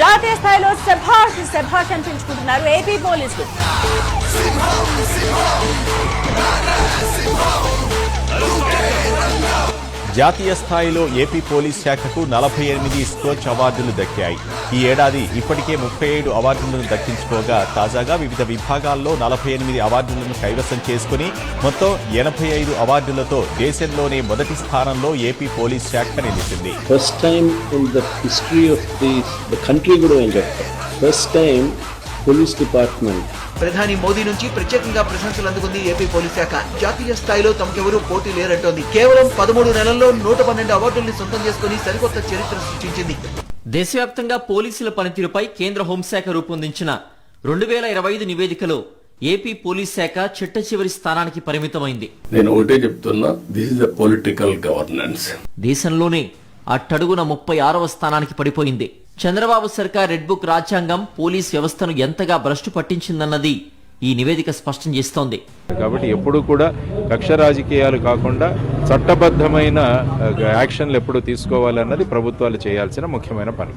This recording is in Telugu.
జాతీయ స్థాయిలో శభాష్ శభాష్ అనిపించుకుంటున్నారు ఏపీ పోలీసులు. జాతీయ స్థాయిలో ఏపీ పోలీస్ శాఖకు నలభై ఎనిమిది స్కోచ్ అవార్డులు దక్కాయి. ఈ ఏడాది ఇప్పటికే ముప్పై ఏడు అవార్డులను దక్కించుకోగా తాజాగా వివిధ విభాగాల్లో నలభై ఎనిమిది అవార్డులను కైవసం చేసుకుని మొత్తం ఎనభై ఐదు అవార్డులతో దేశంలోనే మొదటి స్థానంలో ఏపీ పోలీస్ శాఖ నిలిచింది. First time in the history of the the country కూడా ఫస్ట్ టైం పోలీస్ డిపార్ట్మెంట్. ప్రధాని మోదీ నుంచి ప్రత్యేకంగా ప్రశంసలు అందుకుంది ఏపీ పోలీస్ శాఖ. జాతీయ స్థాయిలో తమకెవరూ పోటీ లేరంటోంది. కేవలం పదమూడు నెలల్లో నూట పన్నెండు అవార్డుల్ని సొంతం చేసుకుని సరికొత్త చరిత్ర సృష్టించింది. దేశవ్యాప్తంగా పోలీసుల పనితీరుపై కేంద్ర హోంశాఖ రూపొందించిన రెండు వేల ఇరవై ఐదు నివేదికలో ఏపీ పోలీస్ శాఖ చిట్ట చివరి స్థానానికి పరిమితమైంది. నేను ఒకటే చెప్తున్నా దిస్ ఇస్ పొలిటికల్ గవర్నెన్స్ దేశంలోనే అట్టడుగున ముప్పై ఆరవ స్థానానికి పడిపోయింది. చంద్రబాబు సర్కార్ రెడ్ బుక్ రాజ్యాంగం పోలీస్ వ్యవస్థను ఎంతగా భ్రష్టు పట్టించిందన్నది ఈ నివేదిక స్పష్టం చేస్తోంది. కాబట్టి ఎప్పుడు కూడా కక్ష రాజకీయాలు కాకుండా చట్టబద్ధమైన యాక్షన్లు ఎప్పుడు తీసుకోవాలన్నది ప్రభుత్వాలు చేయాల్సిన ముఖ్యమైన పని.